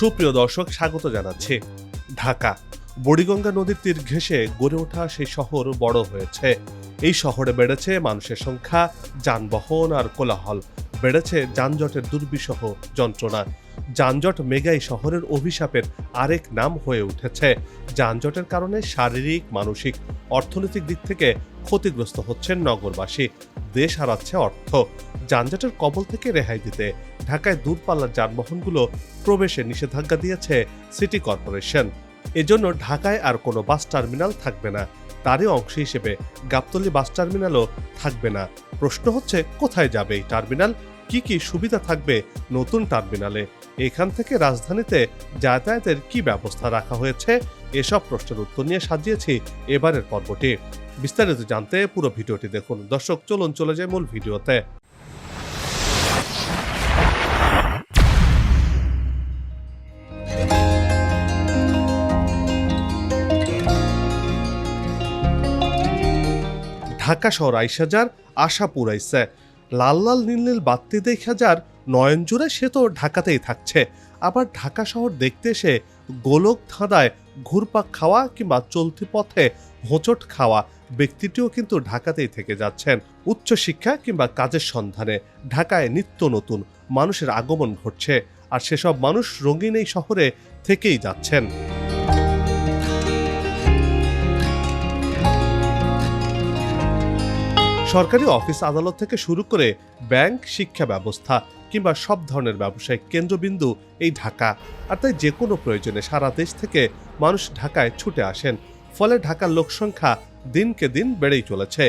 সুপ্রিয় দর্শক, স্বাগত জানাচ্ছি ঢাকা। বুড়িগঙ্গা নদীর তীর ঘেঁষে গড়ে ওঠা সেই শহর বড় হয়েছে। এই শহরে বেড়েছে মানুষের সংখ্যা, যানবাহন আর কোলাহল। বেড়েছে যানজটের দুর্বিষহ যন্ত্রণা। যানজট মেগাই শহরের অভিশাপের আরেক নাম হয়ে উঠেছে। যানজটের কারণে শারীরিক, মানসিক, অর্থনৈতিক দিক থেকে ক্ষতিগ্রস্ত হচ্ছেন নগরবাসী। দেশ হারাচ্ছে অর্থ। যানজটের কবল থেকে রেহাই দিতে ঢাকায় দূরপাল্লার যানবাহনগুলো প্রবেশে নিষেধাজ্ঞা দিয়েছে সিটি কর্পোরেশন। এজন্য ঢাকায় আর কোনো বাস টার্মিনাল থাকবে না। তারই অংশ হিসেবে গাবতলী বাস টার্মিনালও থাকবে না। প্রশ্ন হচ্ছে, কোথায় যাবে এই টার্মিনাল? কি কি সুবিধা থাকবে নতুন টার্মিনালে? এখান থেকে রাজধানীতে যাতায়াতের কি ব্যবস্থা রাখা হয়েছে? এসব প্রশ্নের উত্তর নিয়ে সাজিয়েছি এবারের পর্বটি। বিস্তারিত জানতে পুরো ভিডিওটি দেখুন। দর্শক, চলুন চলে যায় মূল ভিডিওতে। ঢাকা শহর আইসা যার আশা পুরাইছে লাল লাল নীল নীল বাত্তি দেখা যার নয়ন জুড়ে সে তো ঢাকাতেই থাকছে। আবার ঢাকা শহর দেখতে এসে গোলক ধাঁধায় ঘুরপাক খাওয়া কিংবা চলতি পথে হোঁচট খাওয়া ব্যক্তিটিও কিন্তু ঢাকাতেই থেকে যাচ্ছেন। উচ্চশিক্ষা কিংবা কাজের সন্ধানে ঢাকায় নিত্য নতুন মানুষের আগমন ঘটছে। আর সেসব মানুষ রঙিন এই শহরে থেকেই যাচ্ছেন। সরকারি অফিস আদালত থেকে শুরু করে ব্যাংক, শিক্ষা ব্যবস্থা কিংবা সব ধরনের ব্যবসায়িক কেন্দ্রবিন্দু এই ঢাকা। আর তাই যে কোনো প্রয়োজনে সারা দেশ থেকে মানুষ ঢাকায় ছুটে আসেন। ফলে ঢাকার লোকসংখ্যা দিনকে দিন বেড়েই চলেছে।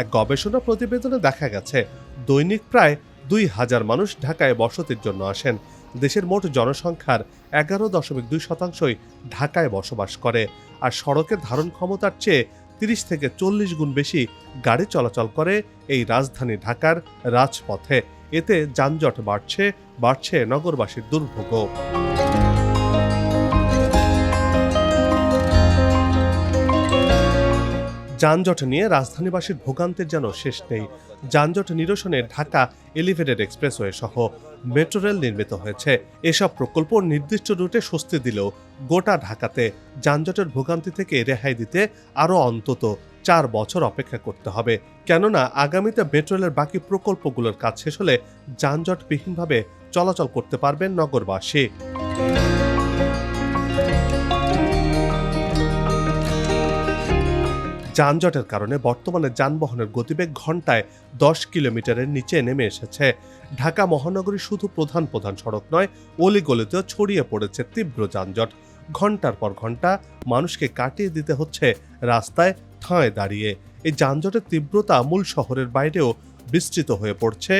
এক গবেষণা প্রতিবেদনে দেখা গেছে, দৈনিক প্রায় দুই হাজার মানুষ ঢাকায় বসতির জন্য আসেন। দেশের মোট জনসংখ্যার এগারো দশমিক দুই শতাংশই ঢাকায় বসবাস করে। আর সড়কের ধারণ ক্ষমতার চেয়ে তিরিশ থেকে চল্লিশ গুণ বেশি গাড়ি চলাচল করে এই রাজধানী ঢাকার রাজপথে। এতে যানজট বাড়ছে বাড়ছে নগরবাসীর দুর্ভোগও। যানজট নিয়ে রাজধানীবাসীর ভোগান্তির যেন শেষ নেই। যানজট নিরসনে ঢাকা এলিভেটেড এক্সপ্রেসওয়ে সহ মেট্রো রেল নির্মিত হয়েছে। এসব প্রকল্প নির্দিষ্ট রুটে স্বস্তি দিলেও গোটা ঢাকাতে যানজটের ভোগান্তি থেকে রেহাই দিতে আরও অন্তত চার বছর অপেক্ষা করতে হবে। কেননা আগামীতে মেট্রো রেলের বাকি প্রকল্পগুলোর কাজ শেষ হলে যানজটবিহীনভাবে চলাচল করতে পারবেন নগরবাসী। যানজটের কারণে বর্তমানে যানবাহনের গতিবেগ ঘন্টায় দশ কিলোমিটারের নিচে নেমে এসেছে। ঢাকা মহানগরী শুধু প্রধান প্রধান সড়ক নয়, অলিগলিতেও ছড়িয়ে পড়েছে তীব্র যানজট। ঘণ্টার পর ঘণ্টা মানুষকে কাটিয়ে দিতে হচ্ছে রাস্তায় ঠাঁয় দাঁড়িয়ে। এই যানজটের তীব্রতা মূল শহরের বাইরেও বিস্তৃত হয়ে পড়ছে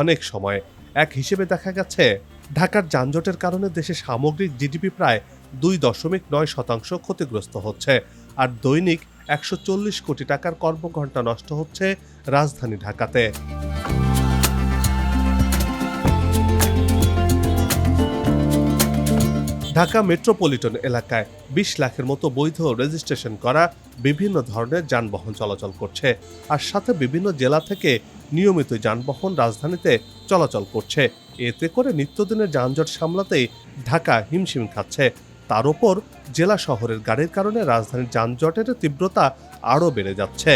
অনেক সময়। এক হিসেবে দেখা গেছে, ঢাকার যানজটের কারণে দেশে সামগ্রিক জিডিপি প্রায় দুই দশমিক নয় শতাংশ ক্ষতিগ্রস্ত হচ্ছে। আর দৈনিক একশো চল্লিশ কোটি টাকার কর্মঘণ্টা নষ্ট হচ্ছে রাজধানী ঢাকাতে। ঢাকা মেট্রোপলিটন এলাকায় বিশ লাখের মতো বৈধ রেজিস্ট্রেশন করা বিভিন্ন ধরনের যানবাহন চলাচল করছে, আর সাথে বিভিন্ন জেলা থেকে নিয়মিত যানবাহন রাজধানীতে চলাচল করছে। এতে করে নিত্যদিনের যানজট সামলাতেই ঢাকা হিমশিম খাচ্ছে। তার ওপর জেলা শহরের গাড়ির কারণে রাজধানীর যানজটের তীব্রতা আরও বেড়ে যাচ্ছে।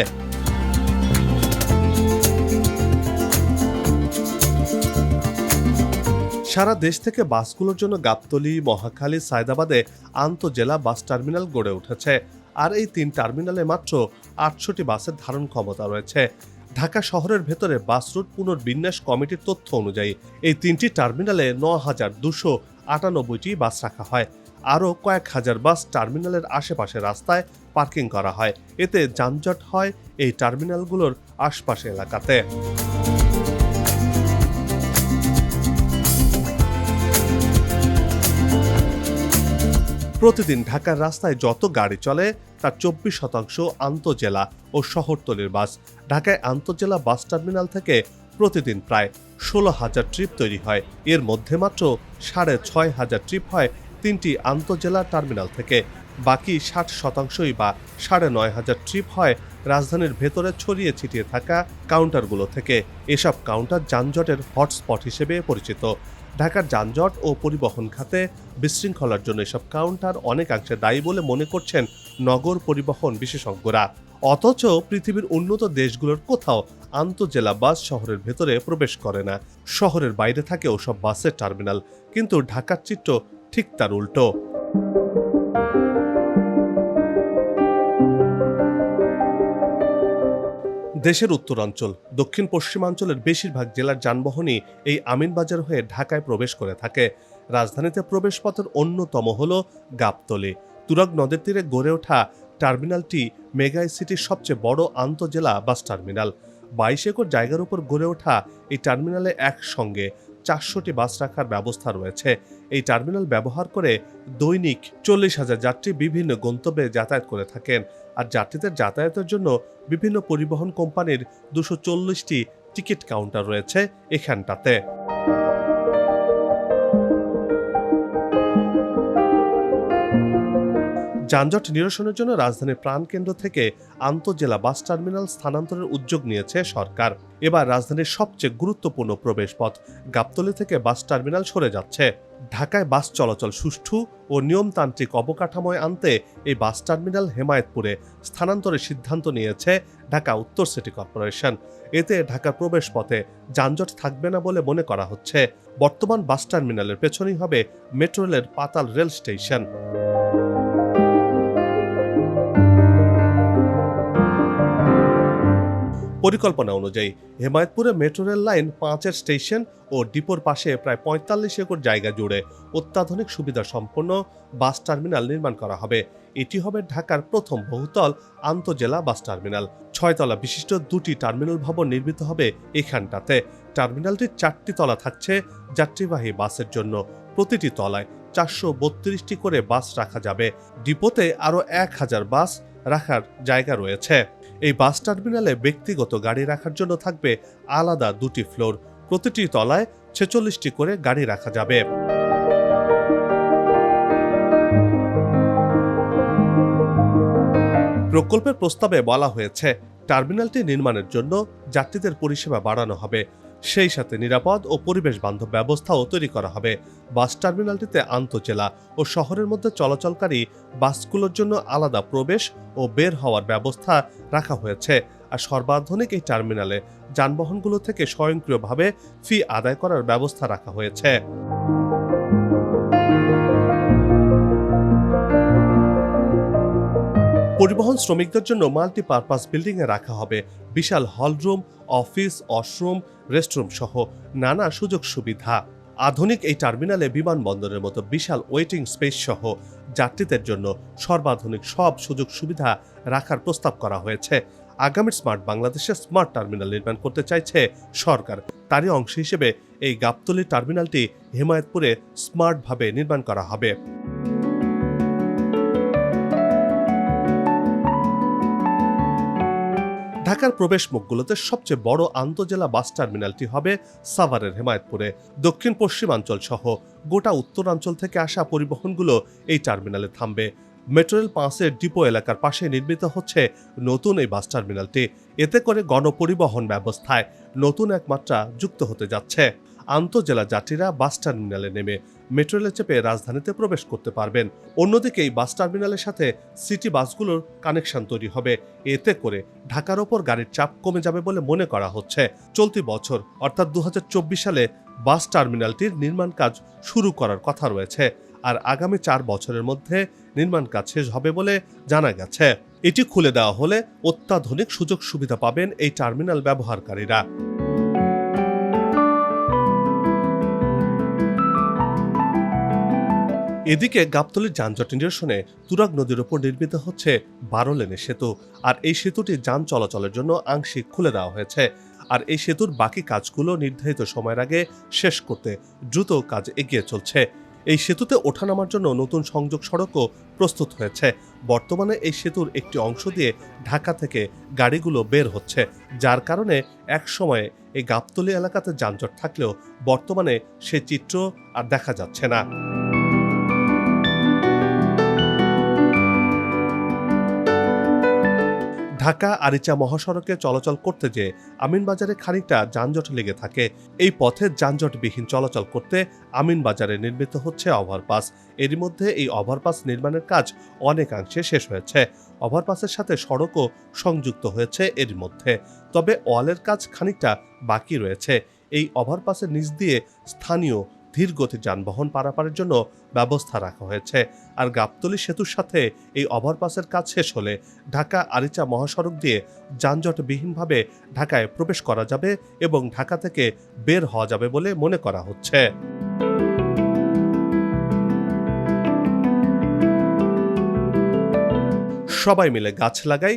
সারা দেশ থেকে বাসগুলোর জন্য গাবতলী, মহাখালী, সায়দাবাদে আন্তজেলা বাস টার্মিনাল গড়ে উঠেছে। আর এই তিন টার্মিনালে মাত্র আটশোটি বাসের ধারণ ক্ষমতা রয়েছে। ঢাকা শহরের ভেতরে বাস রুট পুনর্বিন্যাস কমিটির তথ্য অনুযায়ী এই তিনটি টার্মিনালে ন হাজার দুশো আটানব্বইটি বাস রাখা হয়। আরও কয়েক হাজার বাস টার্মিনালের আশেপাশে রাস্তায় পার্কিং করা হয়। এতে যানজট হয় এই টার্মিনালগুলোর আশপাশে এলাকাতে। প্রতিদিন ঢাকার রাস্তায় যত গাড়ি চলে, তার চব্বিশ শতাংশ আন্তজেলা ও শহরতলির বাস। ঢাকায় আন্তজেলা বাস টার্মিনাল থেকে প্রতিদিন প্রায় ষোলো হাজার ট্রিপ তৈরি হয়। এর মধ্যে মাত্র সাড়ে ছয় হাজার ট্রিপ হয় তিনটি আন্তজেলা টার্মিনাল থেকে বাকি ষাট শতাংশই বা সাড়ে নয় হাজার ট্রিপ হয় রাজধানীর ভেতরে ছড়িয়ে ছিটিয়ে থাকা কাউন্টারগুলো থেকে। এসব কাউন্টার যানজটের হটস্পট হিসেবে পরিচিত। ঢাকার যানজট ও পরিবহন খাতে বিশৃঙ্খলার জন্য এসব কাউন্টার অনেকাংশে দায়ী বলে মনে করছেন নগর পরিবহন বিশেষজ্ঞরা। অথচ পৃথিবীর উন্নত দেশগুলোর কোথাও আন্তজেলা বাস শহরের ভেতরে প্রবেশ করে না। শহরের বাইরে থাকে ওসব বাসের টার্মিনাল। কিন্তু ঢাকার চিত্র ঠিক তার উল্টো। দেশের উত্তরাঞ্চল, দক্ষিণ পশ্চিমাঞ্চলের বেশিরভাগ জেলার যানবাহনই এই আমিনবাজার হয়ে ঢাকায় প্রবেশ করে থাকে। রাজধানীতে প্রবেশ পথের অন্যতম হল গাবতলী। তুরাগ নদের তীরে গড়ে ওঠা টার্মিনালটি মেগা সিটির সবচেয়ে বড় আন্তজেলা বাস টার্মিনাল। বাইশ একর জায়গার উপর গড়ে ওঠা এই টার্মিনালে একসঙ্গে চারশোটি বাস রাখার ব্যবস্থা রয়েছে। এই টার্মিনাল ব্যবহার করে দৈনিক চল্লিশ হাজার যাত্রী বিভিন্ন গন্তব্যে যাতায়াত করে থাকেন। আর যাত্রীদের যাতায়াতের জন্য বিভিন্ন পরিবহন কোম্পানির দুশো চল্লিশটি টিকিট কাউন্টার রয়েছে এখানটাতে। যানজট নিরসনের জন্য রাজধানীর প্রাণকেন্দ্র থেকে আন্তজেলা বাস টার্মিনাল স্থানান্তরের উদ্যোগ নিয়েছে সরকার। এবার রাজধানীর সবচেয়ে গুরুত্বপূর্ণ প্রবেশপথ গাবতলি থেকে বাস টার্মিনাল সরে যাচ্ছে। ঢাকায় বাস চলাচল সুষ্ঠু ও নিয়মতান্ত্রিক অবকাঠামোয় আনতে এই বাস টার্মিনাল হেমায়েতপুরে স্থানান্তরের সিদ্ধান্ত নিয়েছে ঢাকা উত্তর সিটি কর্পোরেশন। এতে ঢাকার প্রবেশ পথে যানজট থাকবে না বলে মনে করা হচ্ছে। বর্তমান বাস টার্মিনালের পেছনেই হবে মেট্রো রেলের পাতাল রেল স্টেশন। পরিকল্পনা অনুযায়ী হেমায়তপুরে মেট্রো রেল লাইন পাঁচের স্টেশন ও ডিপোর পাশে প্রায় পঁয়তাল্লিশ একর জায়গা জুড়ে অত্যাধুনিক সুবিধা সম্পন্ন বাস টার্মিনাল নির্মাণ করা হবে। এটি হবে ঢাকার প্রথম বহুতল আন্তজেলা বাস টার্মিনাল। ছয়তলা বিশিষ্ট দুটি টার্মিনাল ভবন নির্মিত হবে এখানটাতে। টার্মিনালটির চারটি তলা থাকছে যাত্রীবাহী বাসের জন্য। প্রতিটি তলায় চারশো বত্রিশটি করে বাস রাখা যাবে। ডিপোতে আরও এক হাজার বাস রাখার জায়গা রয়েছে। এই বাস টার্মিনালে ব্যক্তিগত গাড়ি রাখার জন্য থাকবে আলাদা দুটি ফ্লোর। প্রতিটি তলায় ছেচল্লিশটি করে গাড়ি রাখা যাবে। প্রকল্পের প্রস্তাবে বলা হয়েছে, টার্মিনালটি নির্মাণের জন্য যাত্রীদের পরিষেবা বাড়ানো হবে। সেই সাথে নিরাপদ ও পরিবেশ বান্ধব ব্যবস্থাও তৈরি করা হবে। বাস টার্মিনালটিতে আন্তঃজেলা ও শহরের মধ্যে চলাচলকারী বাসগুলোর জন্য আলাদা প্রবেশ ও বের হওয়ার ব্যবস্থা রাখা হয়েছে। আর সর্বাধুনিক এই টার্মিনালে যানবাহনগুলো থেকে স্বয়ংক্রিয়ভাবে ফি আদায় করার ব্যবস্থা রাখা হয়েছে। পরিবহন শ্রমিকদের জন্য মাল্টি মাল্টিপারপাস বিল্ডিংয়ে রাখা হবে। বিশাল hall room office washroom restroom সহ নানা সুযোগ সুবিধা। আধুনিক এই টার্মিনালে বিমানবন্দরের মতো বিশাল ওয়েটিং স্পেস সহ যাত্রীদের জন্য সর্বাধুনিক সব সুযোগ সুবিধা রাখার প্রস্তাব করা হয়েছে। আগামী স্মার্ট বাংলাদেশে স্মার্ট টার্মিনাল নির্মাণ করতে চাইছে সরকার। তারই অংশ হিসেবে এই গাবতলী টার্মিনালটি হেমায়তপুরে স্মার্টভাবে নির্মাণ করা হবে। ঢাকার প্রবেশ মুখগুলোতে সবচেয়ে বড় আন্তজেলা বাস টার্মিনালটি হবে সাভারের হেমায়তপুরে। দক্ষিণ পশ্চিমাঞ্চল সহ গোটা উত্তরাঞ্চল থেকে আসা পরিবহনগুলো এই টার্মিনালে থামবে। মেট্রোরেল পাঁচের ডিপো এলাকার পাশে নির্মিত হচ্ছে নতুন এই বাস টার্মিনালটি। এতে করে গণপরিবহন ব্যবস্থায় নতুন একমাত্রা যুক্ত হতে যাচ্ছে। আন্তজেলা যাত্রীরা বাস টার্মিনালে নেমে মেট্রো রেলে চেপে রাজধানীতে প্রবেশ করতে পারবেন। অন্যদিকে এই বাস টার্মিনালের সাথে সিটি বাসগুলোর কানেকশন তৈরি হবে। এতে করে ঢাকার ওপর গাড়ির চাপ কমে যাবে বলে মনে করা হচ্ছে। চলতি বছর, অর্থাৎ দু হাজার চব্বিশ সালে বাস টার্মিনালটির নির্মাণ কাজ শুরু করার কথা রয়েছে। আর আগামী চার বছরের মধ্যে নির্মাণ কাজ শেষ হবে বলে জানা গেছে। এটি খুলে দেওয়া হলে অত্যাধুনিক সুযোগ সুবিধা পাবেন এই টার্মিনাল ব্যবহারকারীরা। এদিকে গাবতলীর যানজট নিরসনে তুরাগ নদীর উপর নির্মিত হচ্ছে বারো লেনের সেতু, আর এই সেতুটি যান চলাচলের জন্য আংশিক খুলে দেওয়া হয়েছে। আর এই সেতুর বাকি কাজগুলো নির্ধারিত সময়ের আগে শেষ করতে দ্রুত কাজ এগিয়ে চলছে। এই সেতুতে ওঠানামার জন্য নতুন সংযোগ সড়কও প্রস্তুত হয়েছে। বর্তমানে এই সেতুর একটি অংশ দিয়ে ঢাকা থেকে গাড়িগুলো বের হচ্ছে, যার কারণে এক সময়ে এই গাবতলি এলাকাতে যানজট থাকলেও বর্তমানে সে চিত্র আর দেখা যাচ্ছে না। ঢাকা আরিচা মহাসড়কে চলাচল করতে যে আমিনবাজারে খানিকটা যানজট লেগে থাকে, এই পথে যানজটবিহীন চলাচল করতে আমিনবাজারে নির্মিত হচ্ছে ওভারপাস। এরই মধ্যে এই ওভারপাস নির্মাণের কাজ অনেকাংশে শেষ হয়েছে। ওভারপাসের সাথে সড়কও সংযুক্ত হয়েছে এর মধ্যে। তবে ওয়ালের কাজ খানিকটা বাকি রয়েছে। এই ওভারপাসের নিচ দিয়ে স্থানীয় ধীর গতির যানবাহন পারাপারের জন্য ব্যবস্থা রাখা হয়েছে। আর গাবতলী সেতুর সাথে এই ওভারপাসের কাজ শেষ হলে ঢাকা আরিচা মহাসড়ক দিয়ে যানজটবিহীনভাবে ঢাকায় প্রবেশ করা যাবে এবং ঢাকা থেকে বের হওয়া যাবে বলে মনে করা হচ্ছে। সবাই মিলে গাছ লাগাই